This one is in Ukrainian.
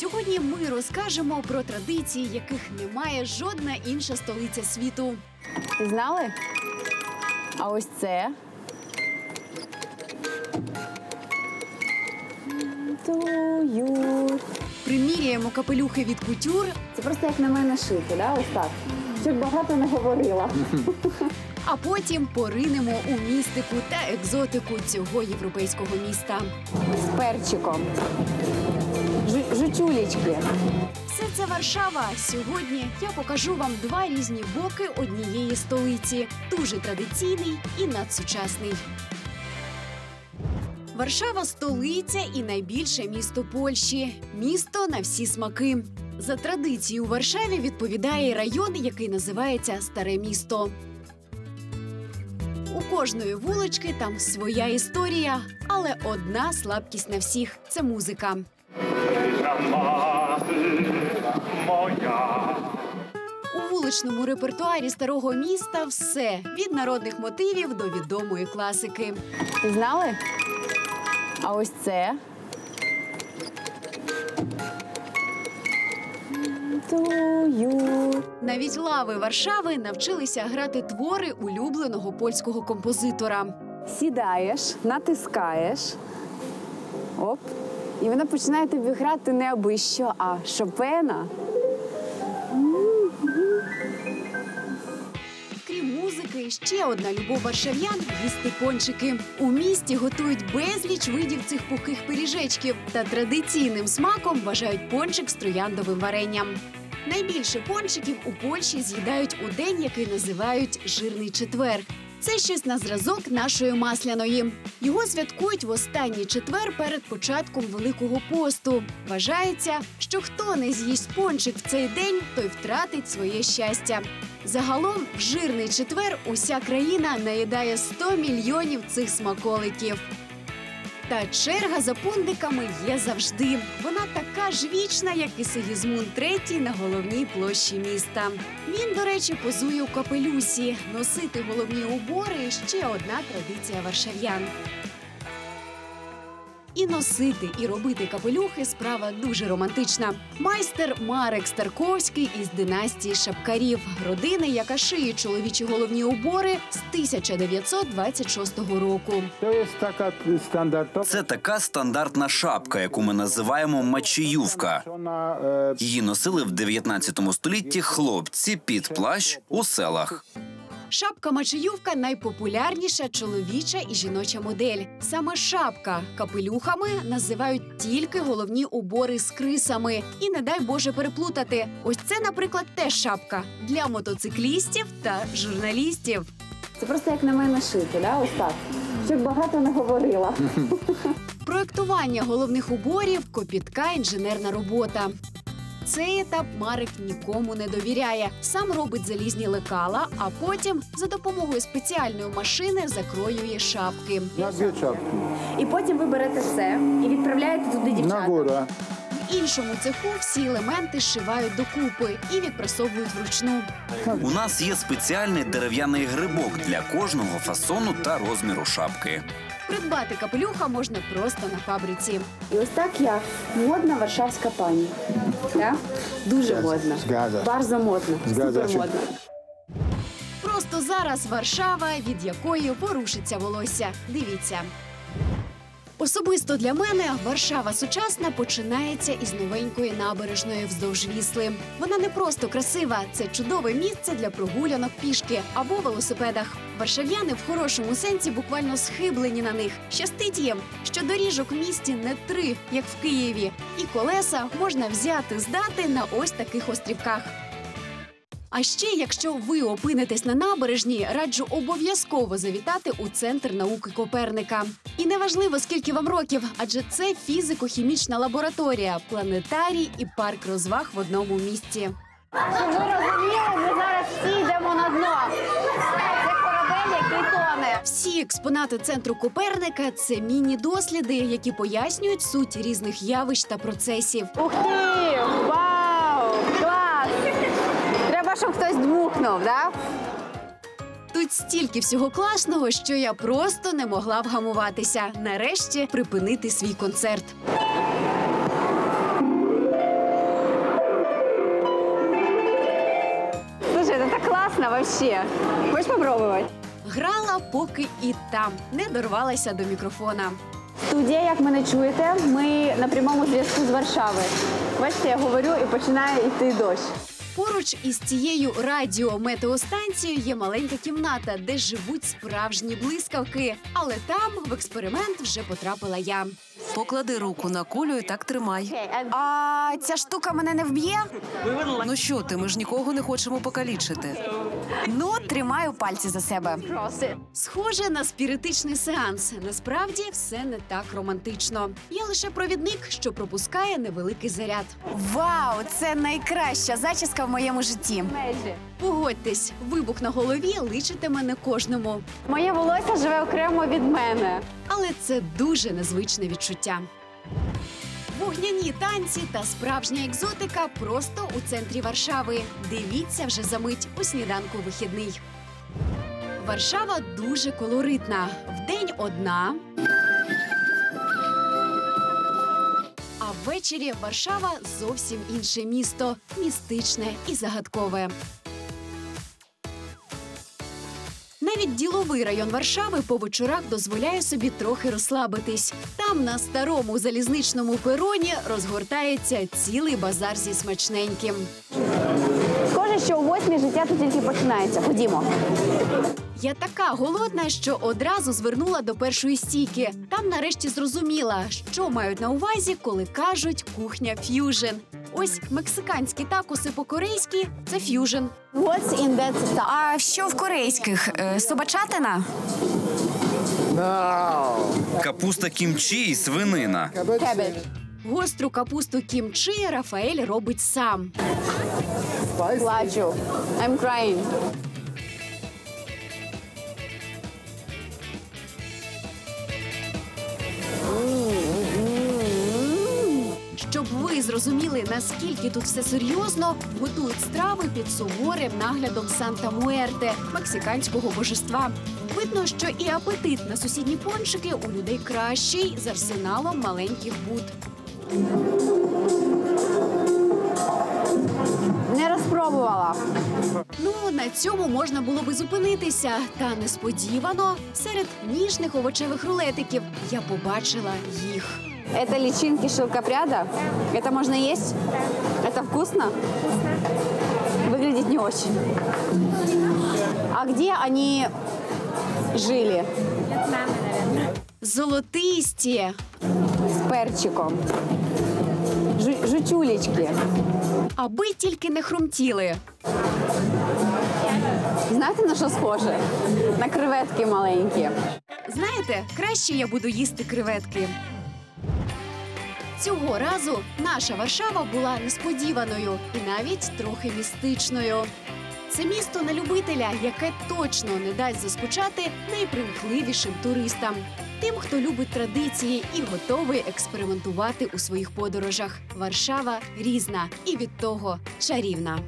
Сьогодні ми розкажемо про традиції, яких немає жодна інша столиця світу. Знали? А ось це. Приміряємо капелюхи від кутюр, Це просто як на мене шити, да? ось так. Щоб багато не говорила. а потім поринемо у містику та екзотику цього європейського міста. З перчиком. Жу- Все це Варшава. Сьогодні я покажу вам два різні боки однієї столиці: дуже традиційний і надсучасний. Варшава столиця і найбільше місто Польщі. Місто на всі смаки. За традицією у Варшаві відповідає район, який називається Старе місто. У кожної вулички там своя історія, але одна слабкість на всіх це музика. У вуличному репертуарі старого міста все від народних мотивів до відомої класики. Ти знали? А ось це. Навіть лави Варшави навчилися грати твори улюбленого польського композитора. Сідаєш, натискаєш. Оп. І вона починає тобі грати не аби що, а Шопена. Крім музики, ще одна любов варшав'ян їсти пончики. У місті готують безліч видів цих пухих пиріжечків та традиційним смаком вважають пончик з трояндовим варенням. Найбільше пончиків у Польщі з'їдають у день, який називають жирний четвер. Це щось на зразок нашої масляної. Його святкують в останній четвер перед початком Великого посту. Вважається, що хто не з'їсть пончик в цей день, той втратить своє щастя. Загалом в жирний четвер уся країна наїдає 100 мільйонів цих смаколиків. Та черга за пундиками є завжди. Вона ж вічна, як і Сигізмунд III на головній площі міста. Він, до речі, позує у капелюсі. Носити головні убори ще одна традиція варшав'ян. І носити, і робити капелюхи справа дуже романтична. Майстер Марек Старковський із династії Шапкарів, родини, яка шиє чоловічі головні убори з 1926 року. Це така стандартна шапка, яку ми називаємо мачіювка. E, Її носили в 19 столітті хлопці під плащ у селах. Шапка мачеювка найпопулярніша чоловіча і жіноча модель. Саме шапка капелюхами називають тільки головні убори з крисами. І не дай Боже переплутати. Ось це, наприклад, теж шапка для мотоциклістів та журналістів. Це просто як на мене шити, да? ось так. Щоб багато не говорила. Проектування головних уборів копітка інженерна робота. Цей етап Марик нікому не довіряє. Сам робить залізні лекала, а потім за допомогою спеціальної машини закроює шапки. na dwie czapki. І потім ви берете все і відправляєте туди Na дівчат. górę. В іншому цеху всі елементи зшивають докупи і відпрасовують вручну. У нас є спеціальний дерев'яний грибок для кожного фасону та розміру шапки. Придбати капелюха можна просто на фабриці. І ось так я модна варшавська пані. Да? Дуже модна. Барза модна. Супер модна. Просто зараз Варшава, від якої порушиться волосся. Дивіться. Особисто для мене Варшава сучасна починається із новенької набережної вздовж вісли. Вона не просто красива, це чудове місце для прогулянок пішки або велосипедах. Варшав'яни в хорошому сенсі буквально схиблені на них. Щастить їм, що доріжок в місті не три, як в Києві, і колеса можна взяти здати на ось таких острівках. А ще, якщо ви опинитесь на набережній, раджу обов'язково завітати у центр науки Коперника. І неважливо, скільки вам років, адже це фізико-хімічна лабораторія, планетарій і парк розваг в одному місці. Щоб ви розуміли, ми зараз всі йдемо на дно. Це корабель, який тоне. Всі експонати центру Коперника це міні-досліди, які пояснюють суть різних явищ та процесів. Ух ти! щоб хтось дмухнув, да? Тут стільки всього класного, що я просто не могла вгамуватися. Нарешті припинити свій концерт. Слушай, это так классно взагалі? Хочеш спробувати? Грала поки і там не дорвалася до мікрофона. Студія, як мене чуєте, ми на прямому зв'язку з Варшави. Бачите, я говорю і починає йти дощ. Поруч із цією радіометеостанцією є маленька кімната, де живуть справжні блискавки. Але там в експеримент вже потрапила я. Поклади руку на кулю і так тримай. А ця штука мене не вб'є? Ну що ти, ми ж нікого не хочемо покалічити. Ну, тримаю пальці за себе. Схоже на спіритичний сеанс. Насправді все не так романтично. Я лише провідник, що пропускає невеликий заряд. Вау, це найкраща зачіска в моєму житті. Погодьтесь, вибух на голові личитиме не кожному, Моє волосся живе окремо від мене. але це дуже незвичне відчуття. Вогняні танці та справжня екзотика просто у центрі Варшави. Дивіться вже за мить у сніданку вихідний. Варшава дуже колоритна. Вдень одна. А ввечері Варшава зовсім інше місто, містичне і загадкове. Навіть діловий район Варшави по вечорах дозволяє собі трохи розслабитись. Там на старому залізничному пероні розгортається цілий базар зі смачненьким. Схоже, що у восьмій життя тут тільки починається. Ходімо. Я така голодна, що одразу звернула до першої стійки. Там нарешті зрозуміла, що мають на увазі, коли кажуть кухня ф'южн. Ось мексиканські такоси по-корейськи це ф'южн. What's in that stuff? А що в корейських? Е, Собачатина? Капуста кімчі і свинина. Гостру капусту кімчі Рафаель робить сам. Плачу. I'm crying. Зрозуміли, наскільки тут все серйозно, готують страви під суворим наглядом Санта Муерте, мексиканського божества. Видно, що і апетит на сусідні пончики у людей кращий з арсеналом маленьких буд. Не розпробувала. Ну на цьому можна було би зупинитися. Та несподівано серед ніжних овочевих рулетиків я побачила їх. Это личинки шелкопряда. Это можно есть? Это вкусно? Выглядит не очень. А где они жили? Золотисті, З перчиком. Жу- жучулечки. аби тільки не хрумтіли. Знаєте, на що схоже? На креветки маленькі. Знаєте, краще я буду їсти креветки. Цього разу наша Варшава була несподіваною і навіть трохи містичною. Це місто на любителя, яке точно не дасть заскучати найпримхливішим туристам, тим, хто любить традиції і готовий експериментувати у своїх подорожах. Варшава різна і від того чарівна.